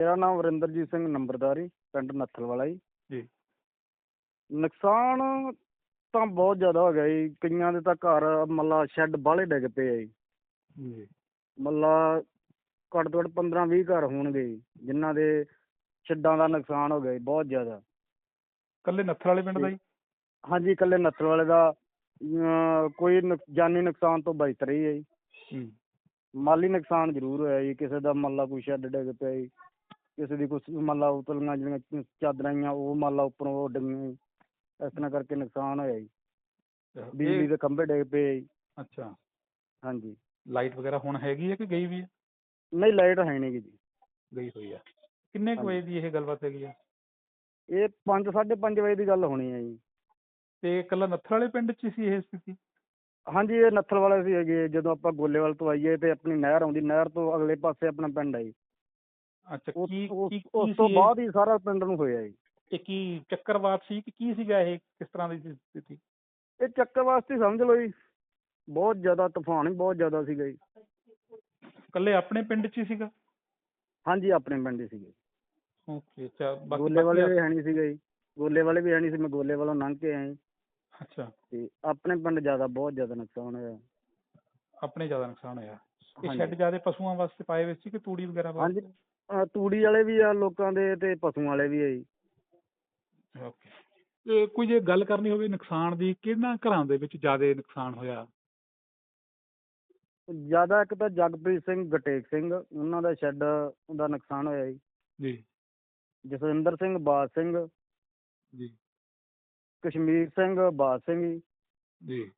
ਮੇਰਾ ਨਾਮ ਵਰਿੰਦਰਜੀਤ ਸਿੰਘ ਨੰਬਰਦਾਰੀ ਪਿੰਡ ਨੱਥਲ ਵਾਲਾ ਜੀ। ਜੀ। ਨੁਕਸਾਨ ਤਾਂ ਬਹੁਤ ਜ਼ਿਆਦਾ ਹੋ ਗਿਆ ਜੀ। ਕਈਆਂ ਦੇ ਤਾਂ ਘਰ ਮੱਲਾ ਸ਼ੈੱਡ ਬਾਹਲੇ ਡਿੱਗ ਪਏ ਆ ਜੀ। ਜੀ। ਮੱਲਾ ਘੱਟ ਤੋਂ ਘੱਟ 15 20 ਘਰ ਹੋਣਗੇ ਜੀ ਜਿਨ੍ਹਾਂ ਦੇ ਸ਼ੈੱਡਾਂ ਦਾ ਨੁਕਸਾਨ ਹੋ ਗਿਆ ਜੀ ਬਹੁਤ ਜ਼ਿਆਦਾ। ਕੱਲੇ ਨੱਥਰ ਵਾਲੇ ਪਿੰਡ ਦਾ ਜੀ? ਹਾਂਜੀ ਇਕੱਲੇ ਨੱਥਲ ਵਾਲੇ ਦਾ ਅਮ, ਕੋਈ ਨੁਕ- ਜਾਨੀ ਨੁਕਸਾਨ ਤੋਂ ਬਚਤ ਰਹੀ ਹੈ ਜੀ। ਹੂੰ। ਮਾਲੀ ਨੁਕਸਾਨ ਜ਼ਰੂਰ ਹੋਇਆ ਜੀ ਕਿਸੇ ਦਾ ਮੰਨ ਲਾ ਕੋਈ ਸ਼ੈੱਡ ਡਿੱਗ ਪਿਆ ਜੀ। ਕਿਸੇ ਦੀ ਕੁਛ ਮੰਨ ਲਾ ਉਤਲੀਆਂ ਜਿਹੜੀਆਂ ਚਾਦਰਾਂ ਆਈਆਂ ਉਹ ਮੰਨ ਲਾ ਉੱਪਰੋਂ ਉਹ ਡਿੱਗੀਆਂ ਜੀ। ਇਸ ਤਰ੍ਹਾਂ ਕਰਕੇ ਨੁਕਸਾਨ ਹੋਇਆ ਜੀ। ਬਿਜਲੀ ਦੇ ਖੰਭੇ ਡਿੱਗ ਪਏ ਜੀ। ਅੱਛਾ। ਹਾਂਜੀ। ਲਾਈਟ ਵਗੈਰਾ ਹੁਣ ਹੈਗੀ ਹੈ ਕਿ ਗਈ ਵੀ ਹੈ ਨਹੀਂ ਲਾਈਟ ਹੈ ਨਹੀਂ ਗੀ ਜੀ। ਗਈ ਹੋਈ ਹੈ ਕਿੰਨੇ ਕੁ ਵਜੇ ਦੀ ਇਹ ਗੱਲਬਾਤ ਹੈਗੀ ਹੈ ਇਹ 5 5:30 ਵਜੇ ਦੀ ਗੱਲ ਹੋਣੀ ਹੈ ਜੀ। ਤੇ ਕੱਲਾ ਨੱਥਰ ਵਾਲੇ ਪਿੰਡ 'ਚ ਹੀ ਸੀ ਇਹ ਸਥਿਤੀ? ਹਾਂਜੀ ਇਹ ਨੱਥਲ ਵਾਲੇ ਸੀ ਹੈਗੇ ਜਦੋਂ ਆਪਾਂ ਗੋਲੇਵਾਲ ਤੋਂ ਆਈਏ ਤੇ ਆਪਣੀ ਨਹਿਰ ਆਉਂਦੀ ਨਹਿਰ ਤੋਂ ਅਗਲੇ ਪਾਸੇ ਆਪਣਾ ਪਿੰਡ ਹੈ ਜੀ। ਅੱਛਾ ਕੀ ਉਸ- ਕੀ ਉਸ ਕੀ ਤੋਂ ਸੀ ਬਾਅਦ ਹੀ ਸਾਰਾ ਪਿੰਡ ਨੂੰ ਹੋਇਆ ਜੀ। ਇਹ ਕੀ ਚੱਕਰਵਾਤ ਸੀ ਕਿ ਕੀ ਸੀਗਾ ਇਹ ਕਿਸ ਤਰ੍ਹਾਂ ਦੀ ਸੀ ਸਥਿਤੀ? ਇਹ ਚੱਕਰ ਵਾਸਤੇ ਸਮਝ ਲਓ ਜੀ ਬਹੁਤ ਜ਼ਿਆਦਾ ਤੂਫਾਨ ਹੀ ਬਹੁਤ ਜ਼ਿਆਦਾ ਸੀਗਾ ਜੀ। ਕੱਲੇ ਆਪਣੇ ਪਿੰਡ 'ਚ ਹੀ ਸੀਗਾ? ਹਾਂਜੀ ਆਪਣੇ ਪਿੰਡ ਹੀ ਸੀਗੇ ਓਕੇ ਅੱਛਾ ਬਾਕੀ ਗੋਲੇ ਵਾਲੇ ਬਾਕੀ- ਵੀ ਹੈ ਨਹੀਂ ਸੀਗਾ ਜੀ। ਗੋਲੇ ਵਾਲੇ ਵੀ ਹੈ ਨਹੀਂ ਸੀ ਮੈਂ ਗੋਲੇ ਵਾਲੋਂ ਲੰਘ ਕੇ ਆਇਆ ਜੀ। ਅੱਛਾ। ਤੇ ਆਪਣੇ ਪਿੰਡ ਜ਼ਿਆਦਾ ਬਹੁਤ ਜ਼ਿਆਦਾ ਨੁਕਸਾਨ ਹੋਇਆ। ਆਪਣੇ ਜ਼ਿਆਦਾ ਨੁਕਸਾਨ ਹੋਇਆ। ਇਹ ਹਾਂਜੀ। ਸ਼ੈੱਡ ਜ਼ਿਆਦਾ ਪਸ਼ੂਆਂ ਵਾਸਤੇ ਪਾਏ ਹੋਏ ਸੀ ਕਿ ਤੂੜੀ ਵਗੈਰਾ ਹਾਂਜੀ। ਅਹ ਤੂੜੀ ਵਾਲੇ ਵੀ ਆ ਲੋਕਾਂ ਦੇ ਤੇ ਪਸ਼ੂਆਂ ਵਾਲੇ ਵੀ ਆ ਜੀ। ਓਕੇ। ਤੇ ਕੋਈ ਜੇ ਗੱਲ ਕਰਨੀ ਹੋਵੇ ਨੁਕਸਾਨ ਦੀ ਕਿਹਨਾਂ ਘਰਾਂ ਦੇ ਵਿੱਚ ਜ਼ਿਆਦਾ ਨੁਕਸਾਨ ਹੋਇਆ? ਜ਼ਿਆਦਾ ਇੱਕ ਤਾਂ ਜਗਪ੍ਰੀਤ ਸਿੰਘ ਗਟੇਕ ਸਿੰਘ ਉਹਨਾਂ ਦਾ ਸ਼ੈੱਡ ਦਾ ਨੁਕਸਾਨ ਹੋਇਆ ਜੀ। ਜੀ। ਜਸਵਿੰਦਰ ਸਿੰਘ ਬਾਦ ਸਿੰਘ। ਜੀ। ਕਸ਼ਮੀਰ ਸਿੰਘ ਬਾਦ ਸਿੰਘ ਜੀ।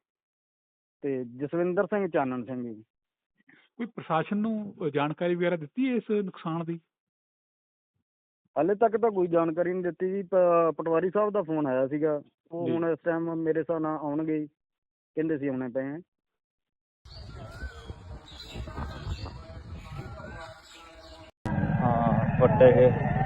ਤੇ ਜਸਵਿੰਦਰ ਸਿੰਘ ਚਾਨਣ ਸਿੰਘ ਜੀ। ਕੋਈ ਪ੍ਰਸ਼ਾਸਨ ਨੂੰ ਜਾਣਕਾਰੀ ਵਗੈਰਾ ਦਿੱਤੀ ਹੈ ਇਸ ਨੁਕਸਾਨ ਦੀ? ਹਾਲੇ ਤੱਕ ਤਾਂ ਕੋਈ ਜਾਣਕਾਰੀ ਨਹੀਂ ਦਿੱਤੀ ਜੀ ਪ- ਪਟਵਾਰੀ ਸਾਹਿਬ ਦਾ ਫੋਨ ਆਇਆ ਸੀਗਾ। ਉਹ ਜੀ। ਹੁਣ ਇਸ ਟਾਈਮ ਮੇਰੇ ਹਿਸਾਬ ਨਾਲ ਆਉਣਗੇ ਜੀ ਕਹਿੰਦੇ ਸੀ ਆਉਣੇ ਪਏ ਆ। ਹਾਂ ਵੱਡੇ ਇਹ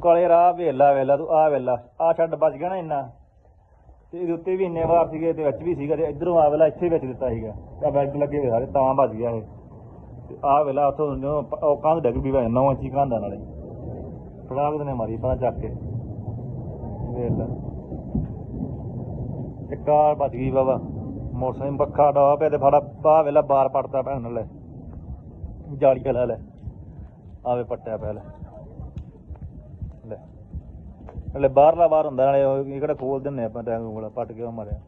ਕਾਲੇ ਰਾਹ ਵੇਲਾ ਵੇਲਾ, ਤੂੰ ਆ ਵੇਲਾ ਆ ਛੱਡ ਬਚ ਗਿਆ ਨਾ ਇੰਨਾ। ਤੇ ਇਹਦੇ ਉੱਤੇ ਵੀ ਇੰਨੇ ਵਾਰ ਸੀਗੇ ਤੇ ਵਿੱਚ ਵੀ ਸੀਗਾ, ਤੇ ਇਧਰੋਂ ਆ ਵੇਲਾ ਇੱਥੇ ਵਿੱਚ ਦਿੱਤਾ ਸੀਗਾ। ਆ ਬੈੱਡ ਲੱਗੇ ਹੋਏ ਸਾਰੇ, ਤਾਂ ਬਚ ਗਿਆ ਇਹ। ਤੇ ਆ ਵੇਲਾ ਉੱਥੋਂ ਉਹ ਕੰਧ ਡਿੱਗ ਵੀ, ਨੌ ਇੰਚੀ ਕੰਧ ਆ ਨਾਲੇ। ਫੜਾਕ ਨੇ ਮਾਰੀ ਪਾ ਚੱਕ ਕੇ। ਵੇਲਾ ਲੈ। ਕਾਰ ਬਚ ਗਈ ਬਾਬਾ। ਮੋਟਰਸਾਈਕਲ ਪੱਖਾ ਡਾ ਪਿਆ ਤੇ ਫੜਾ ਆ ਵੇਲਾ ਬਾਰ ਪੜਤਾ ਭੈਣ ਨਾਲ। ਜਾਲੀ ਕੇ ਲੈ। ਲੈ ਆਵੇ ਪੱਟਿਆ ਪਿਆ ਲੈ ਹਲੇ ਬਾਹਰਲਾ ਬਾਹਰ ਹੁੰਦਾ, ਨਾਲੇ ਉਹ ਇਹ ਕਿਹੜਾ ਖੋਲ ਦਿੰਨੇ ਆਪਾਂ ਟੈਂਕ ਉਂਗਲਾ ਪੱਟ ਕੇ ਉਹ ਮਾਰਿਆ।